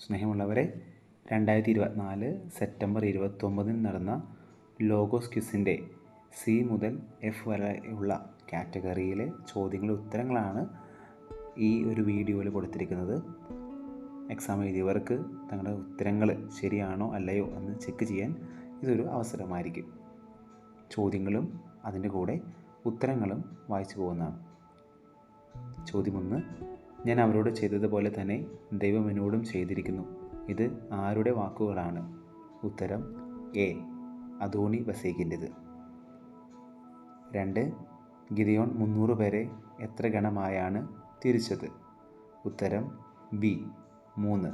സ്നേഹമുള്ളവരെ രണ്ടായിരത്തി ഇരുപത്തിനാല് സെപ്റ്റംബർ ഇരുപത്തൊമ്പതിന് നടന്ന ലോഗോസ് ക്വിസിന്റെ സി മുതൽ എഫ് വരെയുള്ള കാറ്റഗറിയിലെ ചോദ്യങ്ങളുടെ ഉത്തരങ്ങളാണ് ഈ ഒരു വീഡിയോയിൽ കൊടുത്തിരിക്കുന്നത്. എക്സാം എഴുതിയവർക്ക് തങ്ങളുടെ ഉത്തരങ്ങൾ ശരിയാണോ അല്ലയോ എന്ന് ചെക്ക് ചെയ്യാൻ ഇതൊരു അവസരമായിരിക്കും. ചോദ്യങ്ങളും അതിന്റെ കൂടെ ഉത്തരങ്ങളും വായിച്ചു പോകുന്നതാണ്. ചോദ്യം ഒന്ന് ഞാൻ അവരോട് ചെയ്തതുപോലെ തന്നെ ദൈവം എന്നോടും ചെയ്തിരിക്കുന്നു. ഇത് ആരുടെ വാക്കുകളാണ്? ഉത്തരം എ. അദോണി ബസേക്കിന്റെത് രണ്ട്. ഗിരിയോൺ മുന്നൂറ് പേരെ എത്ര ഗണമായാണ് തിരിച്ചത്? ഉത്തരം ബി. മൂന്ന്.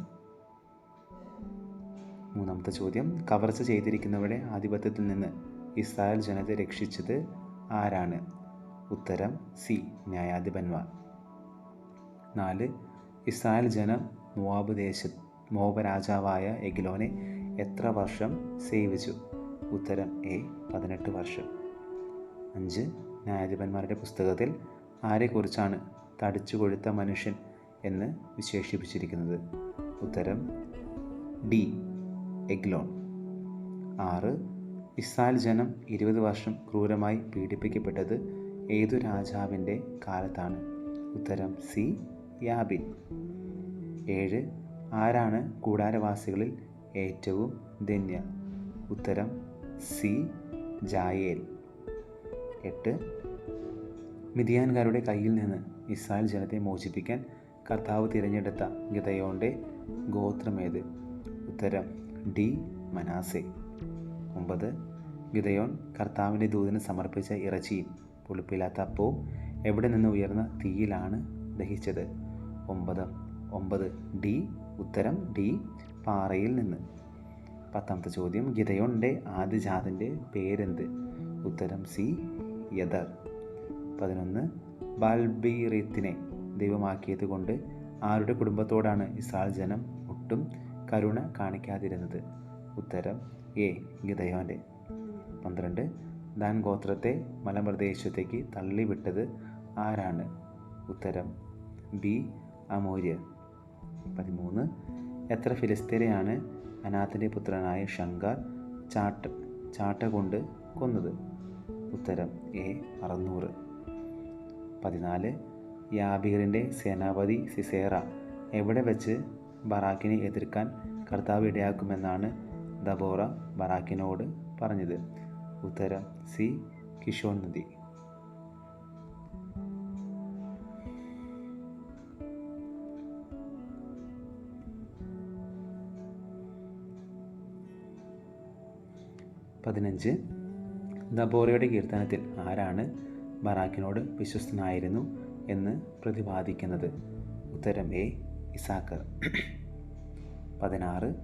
മൂന്നാമത്തെ ചോദ്യം. കവർച്ച ചെയ്തിരിക്കുന്നവരുടെ ആധിപത്യത്തിൽ നിന്ന് ഇസ്രായേൽ ജനത്തെ രക്ഷിച്ചത് ആരാണ്? ഉത്തരം സി. ന്യായാധിപന്മാർ. നാല് ഇസ്രായേൽ ജനം മോവാബ് ദേശ മോബ രാജാവായ എഗ്ലോനെ എത്ര വർഷം സേവിച്ചു? ഉത്തരം എ പതിനെട്ട് വർഷം. അഞ്ച് ന്യായാധിപന്മാരുടെ പുസ്തകത്തിൽ ആരെക്കുറിച്ചാണ് തടിച്ചു കൊഴുത്ത മനുഷ്യൻ എന്ന് വിശേഷിപ്പിച്ചിരിക്കുന്നത്? ഉത്തരം ഡി എഗ്ലോൺ. ആറ് ഇസ്രായേൽ ജനം ഇരുപത് വർഷം ക്രൂരമായി പീഡിപ്പിക്കപ്പെട്ടത് ഏതു രാജാവിന്റെ കാലത്താണ്? ഉത്തരം സി യാബിൻ. ഏഴ്. ആരാണ് കൂടാരവാസികളിൽ ഏറ്റവും ധന്യ? ഉത്തരം സി. ജായേൽ. എട്ട്. മിതിയാൻകാരുടെ കയ്യിൽ നിന്ന് ഇസ്രായേൽ ജനത്തെ മോചിപ്പിക്കാൻ കർത്താവ് തിരഞ്ഞെടുത്ത ഗിതയോന്റെ ഗോത്രമേത് ഉത്തരം ഡി. മനാസെ ഒമ്പത്. ഗിതയോൻ കർത്താവിന്റെ ദൂതിന് സമർപ്പിച്ച ഇറച്ചിയും പുളിപ്പില്ലാത്ത അപ്പവും എവിടെ നിന്ന് ഉയർന്ന തീയിലാണ് ദഹിച്ചത്? ഒമ്പത് ഒമ്പത് ഡി ഉത്തരം ഡി പാറയിൽ നിന്ന്. പത്താമത്തെ ചോദ്യം ഗിതയോന്റെ ആദ്യജാതന്റെ പേരെന്ത്? ഉത്തരം സി യദർ. പതിനൊന്ന് ബാൽബീറിത്തിനെ ദൈവമാക്കിയത് കൊണ്ട് ആരുടെ കുടുംബത്തോടാണ് ഇസ്രായേൽ ജനം ഒട്ടും കരുണ കാണിക്കാതിരുന്നത്? ഉത്തരം എ ഗിതയോന്റെ. പന്ത്രണ്ട് ദാൻ ഗോത്രത്തെ മലപ്രദേശത്തേക്ക് തള്ളിവിട്ടത് ആരാണ്? ഉത്തരം ബി അമൂര്യ. പതിമൂന്ന്. എത്ര ഫിലിസ്തീനെയാണ് അനാഥിന്റെ പുത്രനായ ശങ്കർ ചാട്ട ചാട്ട കൊണ്ട് കൊന്നത്? ഉത്തരം എ അറുന്നൂറ്. പതിനാല്. യാബീറിന്റെ സേനാപതി സിസേറ എവിടെ വെച്ച് ബറാക്കിനെ എതിർക്കാൻ കർത്താവ് ഇടയാക്കുമെന്നാണ് ദബോറ ബറാക്കിനോട് പറഞ്ഞത്? ഉത്തരം സി കിഷോൺ നദി. പതിനഞ്ച്. ദബോറയുടെ കീർത്തനത്തിൽ ആരാണ് ബറാക്കിനോട് വിശ്വസ്തനായിരുന്നു എന്ന് പ്രതിപാദിക്കുന്നത്? ഉത്തരം എ ഇസാക്കർ പതിനാറ്.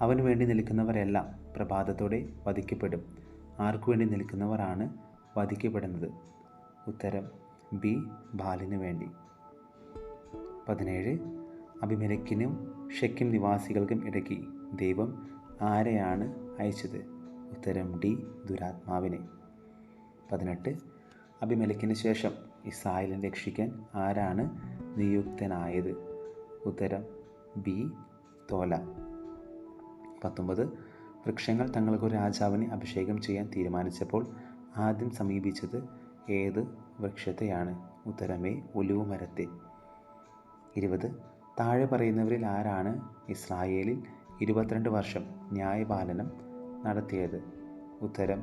അവന് വേണ്ടി നിൽക്കുന്നവരെല്ലാം പ്രഭാതത്തോടെ വധിക്കപ്പെടും. ആർക്കു വേണ്ടി നിൽക്കുന്നവരാണ് വധിക്കപ്പെടുന്നത്? ഉത്തരം ബി ബാലിന് വേണ്ടി. പതിനേഴ്. അഭിമലക്കിനും ഷെക്കിം നിവാസികൾക്കും ഇടയ്ക്ക് ദൈവം ആരെയാണ് അയച്ചത്? ഉത്തരം ഡി ദുരാത്മാവിനെ. പതിനെട്ട്. അഭിമലക്കിന് ശേഷം ഇസ്രായേലിനെ രക്ഷിക്കാൻ ആരാണ് നിയുക്തനായത്? ഉത്തരം ബി തോല. പത്തൊമ്പത്. വൃക്ഷങ്ങൾ തങ്ങൾക്ക് രാജാവിനെ അഭിഷേകം ചെയ്യാൻ തീരുമാനിച്ചപ്പോൾ ആദ്യം സമീപിച്ചത് ഏത് വൃക്ഷത്തെയാണ്? ഉത്തരമേ ഒലിവ് മരത്തെ ഇരുപത്. താഴെ പറയുന്നവരിൽ ആരാണ് ഇസ്രായേലിൽ ഇരുപത്തിരണ്ട് വർഷം ന്യായപാലനം നടത്തിയത്. ഉത്തരം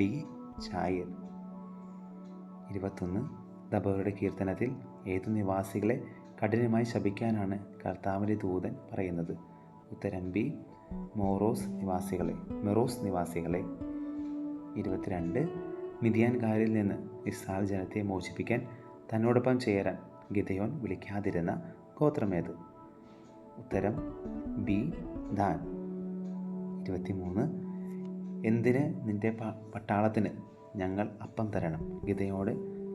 ഡി. ചായർ ഇരുപത്തൊന്ന്. ദബോയുടെ കീർത്തനത്തിൽ ഏതു നിവാസികളെ കഠിനമായി ശപിക്കാനാണ് കർത്താവിന്റെ ദൂതൻ പറയുന്നത്? ഉത്തരം ബി. മോറോസ് നിവാസികളെ മെറോസ് നിവാസികളെ. ഇരുപത്തിരണ്ട്. മിതിയാൻകാരിൽ നിന്ന് ഇസ്രായേൽ ജനത്തെ മോചിപ്പിക്കാൻ തന്നോടൊപ്പം ചേരാൻ ഗിതയോൻ വിളിക്കാതിരുന്ന ഗോത്രമേത് ഉത്തരം ബി. ദാൻ. ഇരുപത്തിമൂന്ന്. എന്തിന് നിന്റെ പട്ടാളത്തിന് ഞങ്ങൾ അപ്പം തരണം? ഗിതയോട്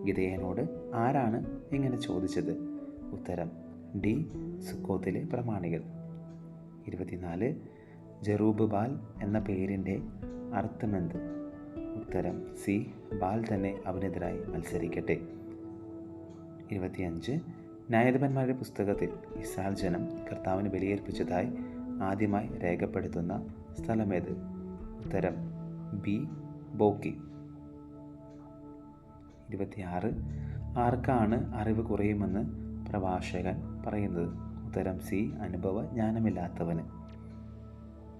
ഗിതയനോട് ആരാണ് ഇങ്ങനെ ചോദിച്ചത്? ഉത്തരം ഡി. സുക്കോത്തിലെ പ്രമാണികൾ. ഇരുപത്തിനാല് ജറൂബ് ബാൽ എന്ന പേരിന്റെ അർത്ഥമെന്ത്? ഉത്തരം സി. ബാൽ തന്നെ അവനെതിരായി മത്സരിക്കട്ടെ. ഇരുപത്തിയഞ്ച് ന്യായാധിപന്മാരുടെ പുസ്തകത്തിൽ ഇസ്രായേൽ ജനം കർത്താവിന് ബലിയേൽപ്പിച്ചതായി ആദ്യമായി രേഖപ്പെടുത്തുന്ന സ്ഥലമേത്? ഉത്തരം ബി ബോക്കി. ഇരുപത്തിയാറ്. ആർക്കാണ് അറിവ് കുറയുമെന്ന് പ്രഭാഷകൻ പറയുന്നത്? ഉത്തരം സി അനുഭവ ജ്ഞാനമില്ലാത്തവന്.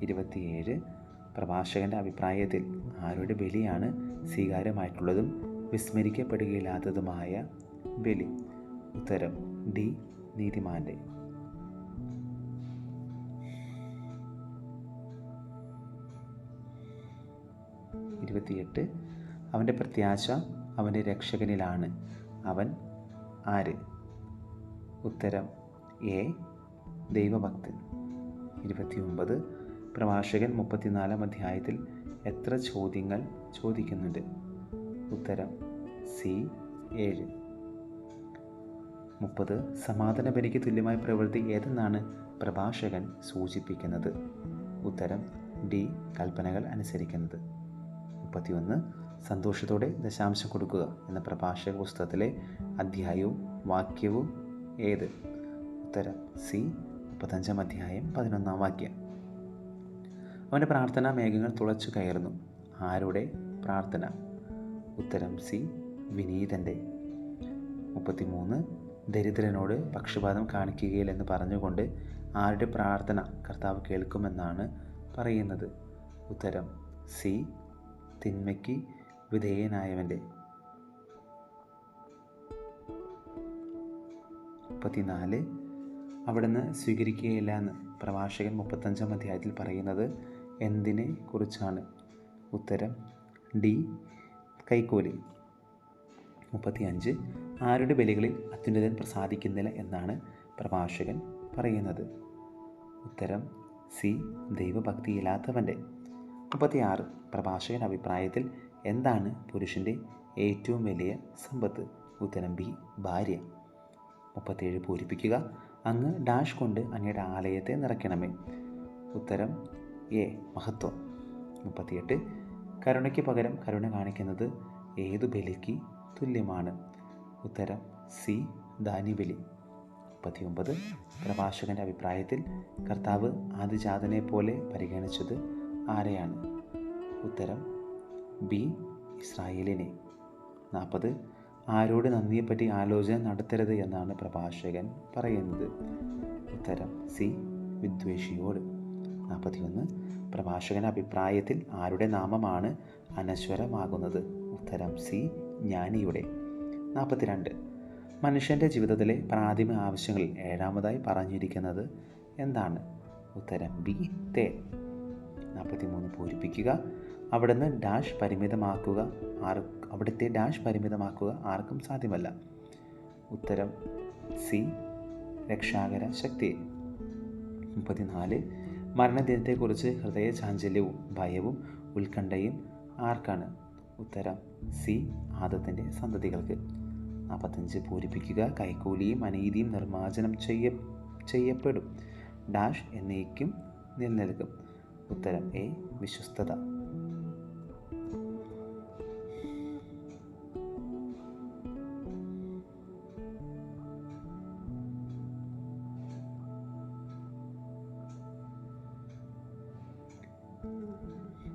ഇരുപത്തിയേഴ്. പ്രഭാഷകന്റെ അഭിപ്രായത്തിൽ ആരുടെ ബലിയാണ് സ്വീകാര്യമായിട്ടുള്ളതും വിസ്മരിക്കപ്പെടുകയില്ലാത്തതുമായ ബലി? ഉത്തരം ഡി നീതിമാന്റെ. ഇരുപത്തിയെട്ട്. അവന്റെ പ്രത്യാശ അവന്റെ രക്ഷകനിലാണ്. അവൻ ആര്? ഉത്തരം എ ദൈവഭക്തൻ. ഇരുപത്തിയൊമ്പത്. പ്രഭാഷകൻ മുപ്പത്തിനാലാം അധ്യായത്തിൽ എത്ര ചോദ്യങ്ങൾ ചോദിക്കുന്നുണ്ട്? ഉത്തരം സി ഏഴ്. മുപ്പത്. സമാധാന ബലിക്ക് തുല്യമായ പ്രവൃത്തി ഏതെന്നാണ് പ്രഭാഷകൻ സൂചിപ്പിക്കുന്നത്? ഉത്തരം ഡി കൽപ്പനകൾ അനുസരിക്കുന്നത്. മുപ്പത്തിയൊന്ന് സന്തോഷത്തോടെ ദശാംശം കൊടുക്കുക എന്ന പ്രഭാഷക പുസ്തകത്തിലെ അധ്യായവും വാക്യവും ഏത്? ഉത്തരം സി മുപ്പത്തഞ്ചാം അധ്യായം പതിനൊന്നാം വാക്യം. അവന്റെ പ്രാർത്ഥനാ മേഘങ്ങൾ തുളച്ചു കയറുന്നു. ആരുടെ പ്രാർത്ഥന? ഉത്തരം സി വിനീതന്റെ. മുപ്പത്തിമൂന്ന്. ദരിദ്രനോട് പക്ഷപാതം കാണിക്കുകയില്ലെന്ന് പറഞ്ഞുകൊണ്ട് ആരുടെ പ്രാർത്ഥന കർത്താവ് കേൾക്കുമെന്നാണ് പറയുന്നത്? ഉത്തരം സി തിന്മയ്ക്ക് വിധേയനായവന്റെ. മുപ്പത്തിനാല്. അവിടുന്ന് സ്വീകരിക്കുകയില്ല എന്ന് പ്രവാചകൻ മുപ്പത്തഞ്ചാം അധ്യായത്തിൽ പറയുന്നത് എന്തിനെ കുറിച്ചാണ്? ഉത്തരം ഡി കൈക്കൂലി. മുപ്പത്തിയഞ്ച്. ആരുടെ ബലികളിൽ അത്യുന്നതൻ പ്രസാദിക്കുന്നില്ല എന്നാണ് പ്രഭാഷകൻ പറയുന്നത്. ഉത്തരം സി ദൈവഭക്തിയില്ലാത്തവന്റെ. മുപ്പത്തിയാറ് പ്രഭാഷകൻ അഭിപ്രായത്തിൽ എന്താണ് പുരുഷന്റെ ഏറ്റവും വലിയ സമ്പത്ത്? ഉത്തരം ബി ഭാര്യ. മുപ്പത്തേഴ് പൂരിപ്പിക്കുക. അങ്ങ് ഡാഷ് കൊണ്ട് അങ്ങയുടെ ആലയത്തെ നിറയ്ക്കണമേ. ഉത്തരം എ മഹത്വം. മുപ്പത്തിയെട്ട് കരുണയ്ക്ക് പകരം കരുണ കാണിക്കുന്നത് ഏതു ബലിക്ക് തുല്യമാണ്? ഉത്തരം സി ദാനിബലി മുപ്പത്തിയൊമ്പത് പ്രഭാഷകന്റെ അഭിപ്രായത്തിൽ കർത്താവ് ആദിജാതനെ പോലെ പരിഗണിച്ചത് ആരെയാണ്? ഉത്തരം ബി ഇസ്രായേലിനെ. നാൽപ്പത് ആരോട് നന്ദിയെപ്പറ്റി ആലോചന നടത്തരുത് എന്നാണ് പ്രഭാഷകൻ പറയുന്നത്. ഉത്തരം സി വിദ്വേഷിയോട്. നാൽപ്പത്തിയൊന്ന് പ്രഭാഷകന്റെ അഭിപ്രായത്തിൽ ആരുടെ നാമമാണ് അനശ്വരമാകുന്നത്? ഉത്തരം സി ജ്ഞാനിയുടെ. നാൽപ്പത്തിരണ്ട് മനുഷ്യന്റെ ജീവിതത്തിലെ പ്രാഥമിക ആവശ്യങ്ങളിൽ ഏഴാമതായി പറഞ്ഞിരിക്കുന്നത് എന്താണ്? ഉത്തരം ബി തേ നാൽപ്പത്തിമൂന്ന് പൂരിപ്പിക്കുക. അവിടുന്ന് ഡാഷ് പരിമിതമാക്കുക. ആർ അവിടുത്തെ ഡാഷ് പരിമിതമാക്കുക ആർക്കും സാധ്യമല്ല. ഉത്തരം സി രക്ഷാകര ശക്തി. മുപ്പത്തിനാല് മരണദിനത്തെക്കുറിച്ച് ഹൃദയ ചാഞ്ചല്യവും ഭയവും ഉത്കണ്ഠയും ആർക്കാണ്? ഉത്തരം സി ആദത്തിന്റെ സന്തതികൾക്ക്. നാൽപ്പത്തഞ്ച് പൂരിപ്പിക്കുക. കൈക്കൂലിയും അനീതിയും നിർമ്മാർജനം ചെയ്യ ചെയ്യപ്പെടും. ഡാഷ് എന്നേക്കും നിലനിൽക്കും. ഉത്തരം എ വിശ്വസ്തത.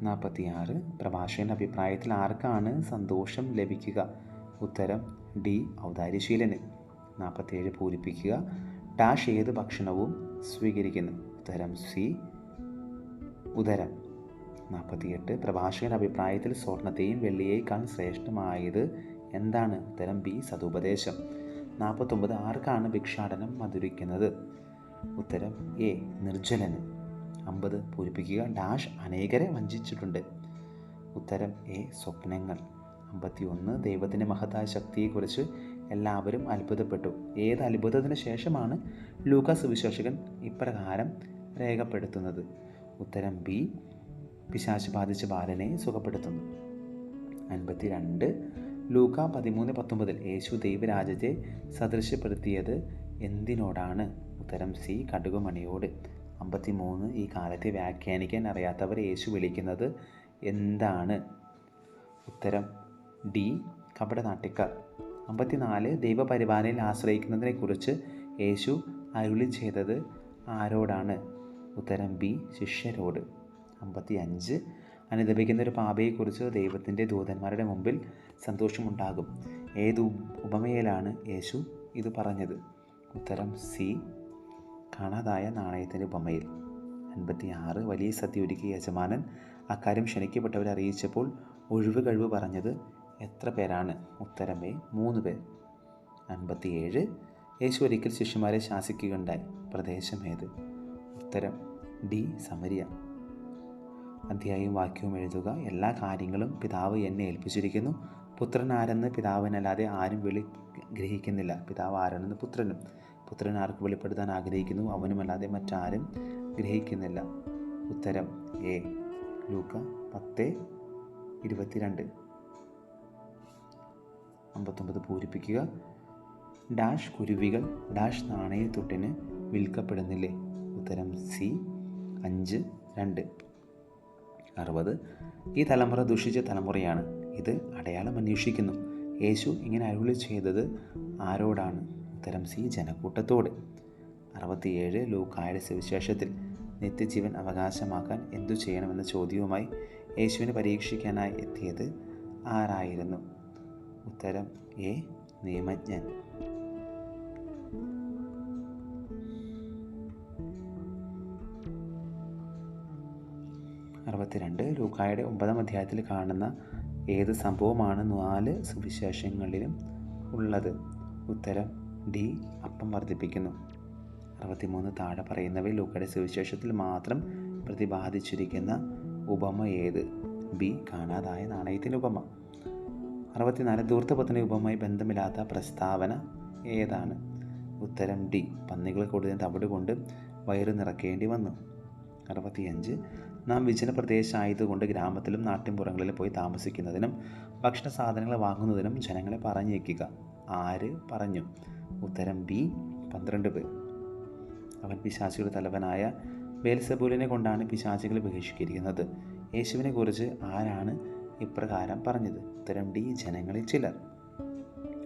നാൽപ്പത്തിയാറ് പ്രഭാഷകന്റെ അഭിപ്രായത്തിൽ ആർക്കാണ് സന്തോഷം ലഭിക്കുക? ഉത്തരം ഡി ഔദാര്യശീലന്. നാൽപ്പത്തിയേഴ് പൂരിപ്പിക്കുക. ഡാഷ് ഏത് ഭക്ഷണവും സ്വീകരിക്കുന്നു. ഉത്തരം സി ഉദരം. നാൽപ്പത്തിയെട്ട്. പ്രഭാഷകന്റെ അഭിപ്രായത്തിൽ സ്വർണത്തെയും വെള്ളിയേക്കാൾ ശ്രേഷ്ഠമായത് എന്താണ്? ഉത്തരം ബി. സതുപദേശം നാൽപ്പത്തൊമ്പത്. ആർക്കാണ് ഭിക്ഷാടനം മധുരിക്കുന്നത്? ഉത്തരം എ. നിർജലന് അമ്പത്. പൂരിപ്പിക്കുക. ഡാഷ് അനേകരെ വഞ്ചിച്ചിട്ടുണ്ട്. ഉത്തരം എ. സ്വപ്നങ്ങൾ. അമ്പത്തി ഒന്ന് ദൈവത്തിന്റെ മഹത്തായ ശക്തിയെക്കുറിച്ച് എല്ലാവരും അത്ഭുതപ്പെട്ടു. ഏത് അത്ഭുതത്തിന് ശേഷമാണ് ലൂക്കാസ് സുവിശേഷകൻ ഇപ്രകാരം രേഖപ്പെടുത്തുന്നത്? ഉത്തരം ബി. പിശാശ് ബാധിച്ച ബാലനെ സുഖപ്പെടുത്തുന്നു. അൻപത്തി രണ്ട് ലൂക്ക പതിമൂന്ന് പത്തൊമ്പതിൽ യേശു ദൈവരാജ്യത്തെ സദൃശ്യപ്പെടുത്തിയത് എന്തിനോടാണ്? ഉത്തരം സി. കടുകുമണിയോട്. അമ്പത്തി മൂന്ന് ഈ കാലത്തെ വ്യാഖ്യാനിക്കാൻ അറിയാത്തവർ യേശു വിളിക്കുന്നത് എന്താണ്? ഉത്തരം ഡി. കപടനാട്ടിക്കാർ അമ്പത്തിനാല്. ദൈവപരിപാലനയിൽ ആശ്രയിക്കുന്നതിനെക്കുറിച്ച് യേശു അരുളി ചെയ്തത് ആരോടാണ്? ഉത്തരം ബി ശിഷ്യരോട്. അമ്പത്തി അഞ്ച് അനുദപിക്കുന്ന ഒരു പാപയെക്കുറിച്ച് ദൈവത്തിന്റെ ദൂതന്മാരുടെ മുമ്പിൽ സന്തോഷമുണ്ടാകും. ഏത് ഉപമയിലാണ് യേശു ഇത് പറഞ്ഞത്? ഉത്തരം സി കാണാതായ നാണയത്തിന്റെ ഉപമയിൽ. അൻപത്തി ആറ് വലിയ സദ്യ ഒരുക്കിയ യജമാനൻ അക്കാര്യം ക്ഷണിക്കപ്പെട്ടവരെ അറിയിച്ചപ്പോൾ ഒഴിവ് കഴിവ് പറഞ്ഞത് എത്ര പേരാണ്? ഉത്തരം എ മൂന്ന് പേർ. അൻപത്തിയേഴ്. യേശു ഒരിക്കൽ ശിഷ്യന്മാരെ ശാസിക്കുകയുണ്ടായി. പ്രദേശം ഏത്? ഉത്തരം ഡി സമരിയ. അധ്യായവും വാക്യവും എഴുതുക. എല്ലാ കാര്യങ്ങളും പിതാവ് എന്നെ ഏൽപ്പിച്ചിരിക്കുന്നു. പുത്രൻ ആരെന്ന് പിതാവിനല്ലാതെ ആരും വെളി ഗ്രഹിക്കുന്നില്ല. പിതാവ് ആരാണെന്ന് പുത്രനും. പുത്രൻ ആർക്ക് വെളിപ്പെടുത്താൻ ആഗ്രഹിക്കുന്നു? അവനുമല്ലാതെ മറ്റാരും ഗ്രഹിക്കുന്നില്ല. ഉത്തരം എ. ലൂക്ക പത്ത് ഇരുപത്തിരണ്ട്. അമ്പത്തൊമ്പത് പൂരിപ്പിക്കുക. ഡാഷ് കുരുവികൾ ഡാഷ് നാണയത്തൊട്ടിന് വിൽക്കപ്പെടുന്നില്ലേ? ഉത്തരം സി. അഞ്ച് രണ്ട് അറുപത്. ഈ തലമുറ ദുഷിച്ച തലമുറയാണ് ഇത് അടയാളം അന്വേഷിക്കുന്നു. യേശു ഇങ്ങനെ അരുളി ചെയ്തത് ആരോടാണ്? ഉത്തരം സി ജനക്കൂട്ടത്തോട്. അറുപത്തിയേഴ് ലൂക്കായുടെ സുവിശേഷത്തിൽ നിത്യജീവൻ അവകാശമാക്കാൻ എന്തു ചെയ്യണമെന്ന ചോദ്യവുമായി യേശുവിനെ പരീക്ഷിക്കാനായി എത്തിയത് ആരായിരുന്നു? ഉത്തരം എ നിയമജ്ഞൻ. അറുപത്തിരണ്ട് ലൂക്കായുടെ ഒമ്പതാം അധ്യായത്തിൽ കാണുന്ന ഏത് സംഭവമാണ് നാല് സുവിശേഷങ്ങളിലും ഉള്ളത്? ഉത്തരം ഡി. അപ്പം വർദ്ധിപ്പിക്കുന്നു. അറുപത്തിമൂന്ന് താഴെ പറയുന്നവയിൽ ലൂക്കയുടെ സുവിശേഷത്തിൽ മാത്രം പ്രതിപാദിച്ചിരിക്കുന്ന ഉപമ ഏത്? ബി. കാണാതായ നാണയത്തിന്റെ ഉപമ. അറുപത്തിനാല് ദൂർത്തപത്തിന് ഉപമായി ബന്ധമില്ലാത്ത പ്രസ്താവന ഏതാണ്? ഉത്തരം ഡി. പന്നികൾ കൂടുതൽ തവിട് കൊണ്ട് വയറ് നിറക്കേണ്ടി വന്നു. അറുപത്തിയഞ്ച് നാം വിജന പ്രദേശമായതുകൊണ്ട് ഗ്രാമത്തിലും നാട്ടിൻപുറങ്ങളിലും പോയി താമസിക്കുന്നതിനും ഭക്ഷണ സാധനങ്ങൾ വാങ്ങുന്നതിനും ജനങ്ങളെ പറഞ്ഞേക്കുക ആര് പറഞ്ഞു? ഉത്തരം ബി പന്ത്രണ്ട് പേർ. അവൻ പിശാചിയുടെ തലവനായ ബേൽസബൂലിനെ കൊണ്ടാണ് പിശാചികൾ ബഹിഷ്കരിക്കുന്നത് യേശുവിനെ കുറിച്ച് ആരാണ് ഇപ്രകാരം പറഞ്ഞത്? ഉത്തരം ഡി ജനങ്ങളിൽ ചിലർ.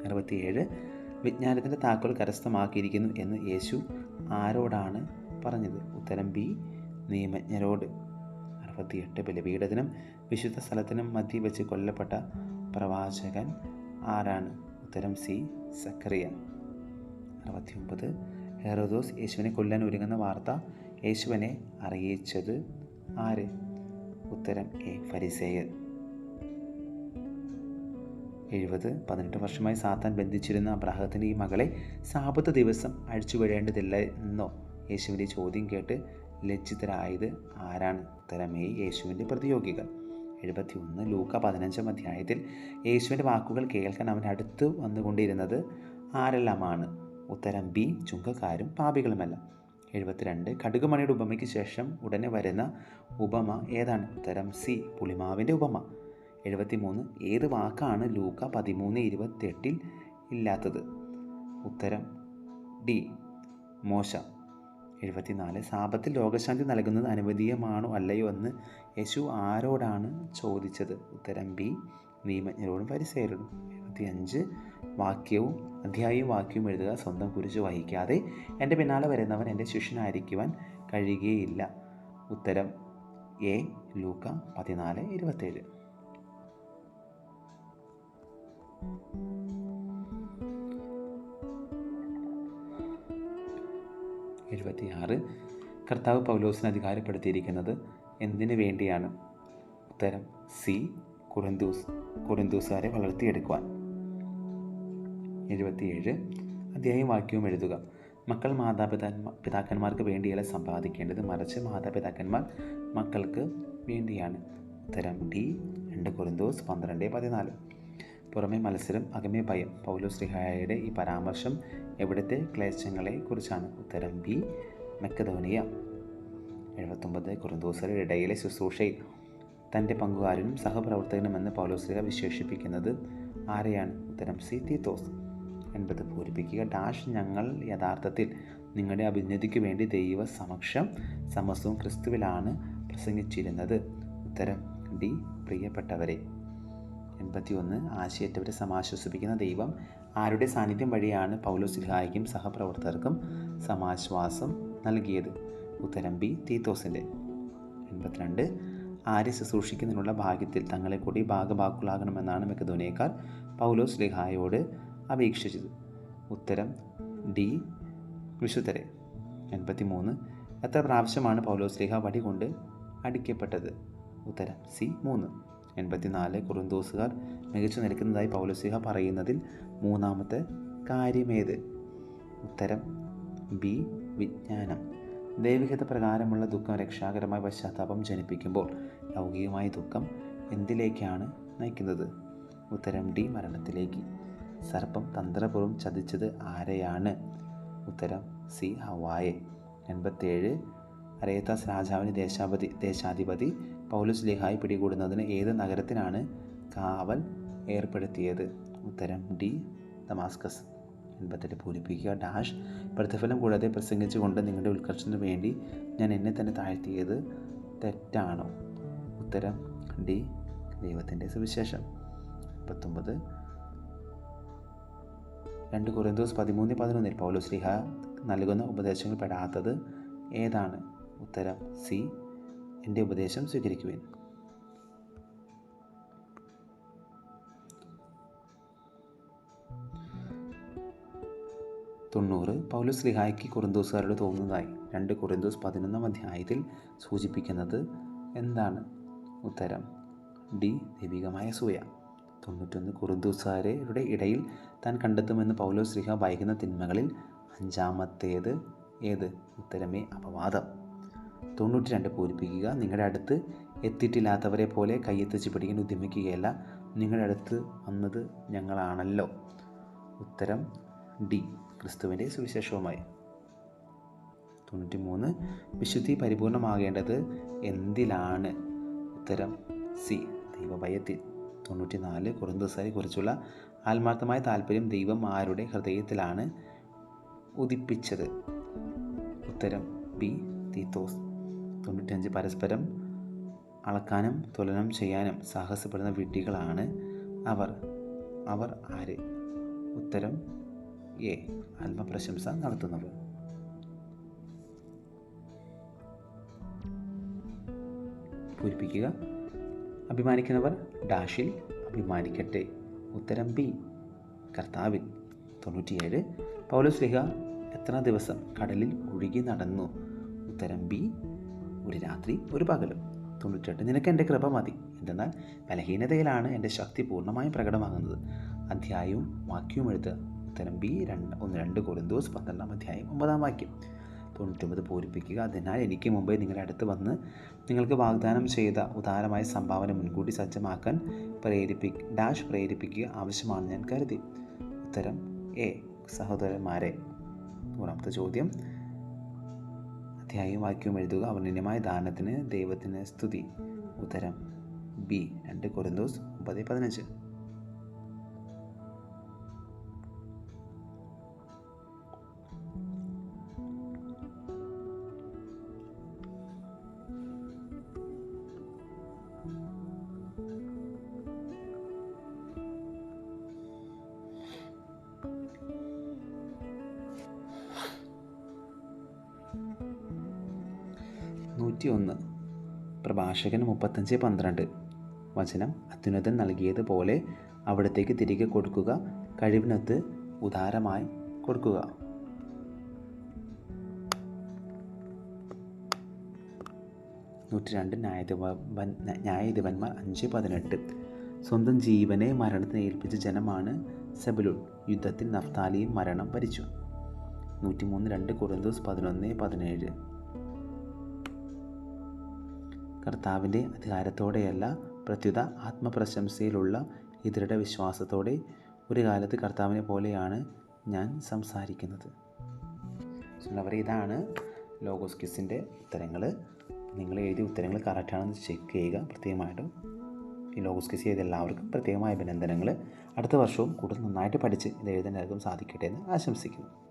അറുപത്തിയേഴ് വിജ്ഞാനത്തിന്റെ താക്കോൽ കരസ്ഥമാക്കിയിരിക്കുന്നു എന്ന് യേശു ആരോടാണ് പറഞ്ഞത്? ഉത്തരം ബി നിയമജ്ഞരോട്. അറുപത്തിയെട്ട് ബലിപീഠത്തിനും വിശുദ്ധ സ്ഥലത്തിനും മധ്യ വെച്ച് കൊല്ലപ്പെട്ട പ്രവാചകൻ ആരാണ്? ഉത്തരം സി. സക്കറിയ അറുപത്തിയൊമ്പത്. ഹെറോദോസ് യേശുവിനെ കൊല്ലാൻ ഒരുങ്ങുന്ന വാർത്ത യേശുവിനെ അറിയിച്ചത് ആര്? ഉത്തരം എ. ഫരിസേയർ എഴുപത്. പതിനെട്ട് വർഷമായി സാത്താൻ ബന്ധിച്ചിരുന്ന അബ്രാഹത്തിന്റെ ഈ മകളെ സാപത്ത് ദിവസം അഴിച്ചുവിടേണ്ടതില്ല എന്നോ യേശുവിന്റെ ചോദ്യം കേട്ട് ലജ്ജിതരായത് ആരാണ്? ഉത്തരമേ യേശുവിന്റെ പ്രതിയോഗികൾ. എഴുപത്തി ഒന്ന് ലൂക്ക പതിനഞ്ചാം അധ്യായത്തിൽ യേശുവിന്റെ വാക്കുകൾ കേൾക്കാൻ അവൻ അടുത്ത് വന്നുകൊണ്ടിരുന്നത് ആരെല്ലാമാണ്? ഉത്തരം ബി ചുങ്കക്കാരും പാപികളുമല്ല. എഴുപത്തിരണ്ട് കടുകുമണിയുടെ ഉപമയ്ക്ക് ശേഷം ഉടനെ വരുന്ന ഉപമ ഏതാണ്? ഉത്തരം സി പുളിമാവിന്റെ ഉപമ. എഴുപത്തിമൂന്ന് ഏത് വാക്കാണ് ലൂക്ക പതിമൂന്ന് ഇരുപത്തെട്ടിൽ ഇല്ലാത്തത്? ഉത്തരം ഡി മോശ. എഴുപത്തിനാല് സാപത്തിൽ രോഗശാന്തി നൽകുന്നത് അനുവദീയമാണോ അല്ലയോ എന്ന് യേശു ആരോടാണ് ചോദിച്ചത്? ഉത്തരം ബി നിയമജ്ഞരോടും പരിസയരോടും എഴുപത്തിയഞ്ച് വാക്യവും അധ്യായവും വാക്യവും എഴുതുക സ്വന്തം കുരിശ് വഹിക്കാതെ എന്റെ പിന്നാലെ വരുന്നവൻ എന്റെ ശിഷ്യനായിരിക്കുവാൻ കഴിയുകയില്ല. ഉത്തരം എ ലൂക്ക പതിനാല് ഇരുപത്തേഴ് എഴുപത്തിയാറ്. കർത്താവ് പൗലോസിന് അധികാരപ്പെടുത്തിയിരിക്കുന്നത് എന്തിനു വേണ്ടിയാണ്? ഉത്തരം സി കുറിന്തൂസ് കുറിന്തൂസുകാരെ വളർത്തിയെടുക്കുവാൻ. എഴുപത്തിയേഴ്. അധ്യായം വാക്യവും എഴുതുക. മക്കൾ മാതാപിതാ പിതാക്കന്മാർക്ക് വേണ്ടിയല്ല സമ്പാദിക്കേണ്ടത്. മറിച്ച് മാതാപിതാക്കന്മാർ മക്കൾക്ക് വേണ്ടിയാണ്. ഉത്തരം ഡി രണ്ട് കുറിന്തോസ് പന്ത്രണ്ട് പതിനാല്. പുറമെ മത്സരം അകമേ ഭയം. പൗലോസ് ശ്രീഹായയുടെ ഈ പരാമർശം എവിടുത്തെ ക്ലേശങ്ങളെ കുറിച്ചാണ് ഉത്തരം ബി മെക്കധോനിയ എഴുപത്തൊമ്പത് കുറുന്തോസരുടെ ഇടയിലെ ശുശ്രൂഷയിൽ തന്റെ പങ്കുകാരനും സഹപ്രവർത്തകനുമെന്ന് പൗലോസിക വിശേഷിപ്പിക്കുന്നത് ആരെയാണ്? ഉത്തരം സി തീത്തോസ്. എൺപത് പൂരിപ്പിക്കുക. ഡാഷ് ഞങ്ങൾ യഥാർത്ഥത്തിൽ നിങ്ങളുടെ അഭിനതിക്ക് വേണ്ടി ദൈവ സമക്ഷം സമസ്തവും ക്രിസ്തുവിലാണ് പ്രസംഗിച്ചിരുന്നത്. ഉത്തരം ഡി പ്രിയപ്പെട്ടവരെ. എൺപത്തി ഒന്ന് ആശയറ്റവരെ സമാശ്വസിപ്പിക്കുന്ന ദൈവം ആരുടെ സാന്നിധ്യം വഴിയാണ് പൗലോസ്ലിഹായ്ക്കും സഹപ്രവർത്തകർക്കും സമാശ്വാസം നൽകിയത്? ഉത്തരം ബി തീത്തോസിന്റെ. എൺപത്തിരണ്ട്. ആരെ ശുശ്രൂഷിക്കുന്നതിനുള്ള ഭാഗ്യത്തിൽ തങ്ങളെ കൂടി ഭാഗഭാക്കുകളാകണമെന്നാണ് മെക്കധോനിയേക്കാൾ പൗലോസ് ലിഹായോട് അപേക്ഷിച്ചത്. ഉത്തരം ഡി വിശുദ്ധരെ. എൺപത്തി മൂന്ന് എത്ര പ്രാവശ്യമാണ് പൗലോസ് ലിഹ വടി കൊണ്ട് അടിക്കപ്പെട്ടത്? ഉത്തരം സി മൂന്ന്. എൺപത്തിനാല്. കുറുന്തോസുകാർ മികച്ചു നിൽക്കുന്നതായി പൗലോസിഹ പറയുന്നതിൽ മൂന്നാമത്തെ കാര്യമേത്? ഉത്തരം ബി വിജ്ഞാനം. ദൈവികത പ്രകാരമുള്ള ദുഃഖം രക്ഷാകരമായ പശ്ചാത്താപം ജനിപ്പിക്കുമ്പോൾ ലൗകികമായ ദുഃഖം എന്തിലേക്കാണ് നയിക്കുന്നത്? ഉത്തരം ഡി മരണത്തിലേക്ക്. സർപ്പം തന്ത്രപൂർവം ചതിച്ചത് ആരെയാണ്? ഉത്തരം സി ഹവായെ. എൺപത്തേഴ് അരേത്താസ് രാജാവിന് ദേശാപതി ദേശാധിപതി പൗലുസ് ലിഹായി പിടികൂടുന്നതിന് ഏത് നഗരത്തിനാണ് കാവൽ ഏർപ്പെടുത്തിയത്? ഉത്തരം ഡി ദമാസ്കസ് എൺപത്തെട്ട് പൂരിപ്പിക്കുക. ഡാഷ് പ്രതിഫലം കൂടാതെ പ്രസംഗിച്ചുകൊണ്ട് നിങ്ങളുടെ ഉത്കർഷത്തിന് വേണ്ടി ഞാൻ എന്നെ തന്നെ താഴ്ത്തിയത് തെറ്റാണോ? ഉത്തരം ഡി ദൈവത്തിന്റെ സുവിശേഷം. പത്തൊമ്പത്. രണ്ട് കുറിന്തോസ് പതിമൂന്ന് പതിനൊന്നിൽ പൗലോസ് ശ്രീഹ നൽകുന്ന ഉപദേശങ്ങൾ പെടാത്തത് ഏതാണ്? ഉത്തരം സി എന്റെ ഉപദേശം സ്വീകരിക്കുവാൻ. തൊണ്ണൂറ് പൗലോസ് ലിഹായ്ക്ക് കുറിന്തോസുകാരോട് തോന്നുന്നതായി രണ്ട് കുറിന്തോസ് പതിനൊന്നാം അധ്യായത്തിൽ സൂചിപ്പിക്കുന്നത് എന്താണ്? ഉത്തരം ഡി ദൈവികമായ സൂയ തൊണ്ണൂറ്റൊന്ന് കുറുന്തൂസുകാരുടെ ഇടയിൽ താൻ കണ്ടെത്തുമെന്ന് പൗലോസ് ലിഹ ഭയക്കുന്ന തിന്മകളിൽ അഞ്ചാമത്തേത് ഏത്? ഉത്തരമേ അപവാദം. തൊണ്ണൂറ്റി രണ്ട് പൂരിപ്പിക്കുക നിങ്ങളുടെ അടുത്ത് എത്തിയിട്ടില്ലാത്തവരെ പോലെ കയ്യെത്തിച്ച് പിടിക്കാൻ ഉദ്യമിക്കുകയല്ല നിങ്ങളുടെ അടുത്ത് വന്നത് ഞങ്ങളാണല്ലോ. ഉത്തരം ഡി. ക്രിസ്തുവിന്റെ സുവിശേഷവുമായി. തൊണ്ണൂറ്റി മൂന്ന് വിശുദ്ധി പരിപൂർണമാകേണ്ടത് എന്തിലാണ്? ഉത്തരം സി. ദൈവഭയത്തിൽ. തൊണ്ണൂറ്റി നാല് കുറുന്തസാരെ കുറിച്ചുള്ള ആത്മാർത്ഥമായ താല്പര്യം ദൈവം ആരുടെ ഹൃദയത്തിലാണ് ഉദിപ്പിച്ചത്? ഉത്തരം ബി. തീത്തോസ്. തൊണ്ണൂറ്റഞ്ച് പരസ്പരം അളക്കാനും തുലനം ചെയ്യാനും സാഹസപ്പെടുന്ന വിഡ്ഢികളാണ് അവർ. അവർ ആര്? ഉത്തരം എ ആത്മപ്രശംസ നടത്തുന്നവർ പൂരിപ്പിക്കുക. അഭിമാനിക്കുന്നവർ ഡാഷിൽ അഭിമാനിക്കട്ടെ. ഉത്തരം ബി. കർത്താവിൽ. തൊണ്ണൂറ്റിയേഴ്. പൗലോസ് ലിഹ എത്ര ദിവസം കടലിൽ ഒഴുകി നടന്നു? ഉത്തരം ബി. ഒരു രാത്രി ഒരു പകലും. തൊണ്ണൂറ്റെട്ട് നിനക്ക് എന്റെ കൃപ മതി. എന്തെന്നാൽ ബലഹീനതയിലാണ് എന്റെ ശക്തി പൂർണമായും പ്രകടമാകുന്നത്. അധ്യായവും വാക്യവും എഴുതുക. ഉത്തരം ബി രണ്ട് ഒന്ന് രണ്ട് കൊറിന്തോസ് പന്ത്രണ്ടാം അധ്യായം ഒമ്പതാം വാക്യം. തൊണ്ണൂറ്റൊമ്പത് പൂരിപ്പിക്കുക. അതിനാൽ എനിക്ക് മുമ്പേ നിങ്ങളുടെ അടുത്ത് വന്ന് നിങ്ങൾക്ക് വാഗ്ദാനം ചെയ്ത ഉദാരമായ സംഭാവന മുൻകൂട്ടി സജ്ജമാക്കാൻ പ്രേരിപ്പി ഡാഷ് പ്രേരിപ്പിക്കുക ആവശ്യമാണ് ഞാൻ കരുതി. ഉത്തരം എ സഹോദരന്മാരെ. മൂന്നാമത്തെ ചോദ്യം. അധ്യായവും വാക്യവും എഴുതുക. അവർണ്യമായ ദാനത്തിന് ദൈവത്തിന് സ്തുതി. ഉത്തരം ബി രണ്ട് കൊരന്തോസ് ഒമ്പത് പതിനഞ്ച്. നൂറ്റി ഒന്ന് പ്രഭാഷകൻ മുപ്പത്തഞ്ച് പന്ത്രണ്ട്. വചനം അത്യുന്നതൻ നൽകിയതുപോലെ അവിടത്തേക്ക് തിരികെ കൊടുക്കുക കഴിവിനൊത്ത് ഉദാരമായി കൊടുക്കുക. നൂറ്റി രണ്ട് ന്യായധിപൻ ന്യായാധിപന്മാർ അഞ്ച് പതിനെട്ട്. സ്വന്തം ജീവനെ മരണത്തിന് ഏൽപ്പിച്ച ജനമാണ് സെബലുൾ യുദ്ധത്തിൽ നഫ്താലിയും മരണം ഭരിച്ചു നൂറ്റിമൂന്ന് രണ്ട് കുറുന്തോസ് പതിനൊന്ന് പതിനേഴ്. കർത്താവിന്റെ അധികാരത്തോടെയല്ല പ്രത്യുത ആത്മപ്രശംസയിലുള്ള ഇതരുടെ വിശ്വാസത്തോടെ ഒരു കാലത്ത് കർത്താവിനെ പോലെയാണ് ഞാൻ സംസാരിക്കുന്നത്. അവർ ഇതാണ് ലോഗോസ് ക്വിസിന്റെ ഉത്തരങ്ങൾ നിങ്ങൾ എഴുതിയ ഉത്തരങ്ങൾ കറക്റ്റാണെന്ന് ചെക്ക് ചെയ്യുക പ്രത്യേകമായിട്ടും. ഈ ലോഗോസ് ക്വിസ് ചെയ്ത എല്ലാവർക്കും പ്രത്യേകമായ അഭിനന്ദനങ്ങൾ അടുത്ത വർഷവും കൂടുതൽ നന്നായിട്ട് പഠിച്ച് ഇത് എഴുതാൻ എല്ലാവർക്കും സാധിക്കട്ടെ എന്ന് ആശംസിക്കുന്നു.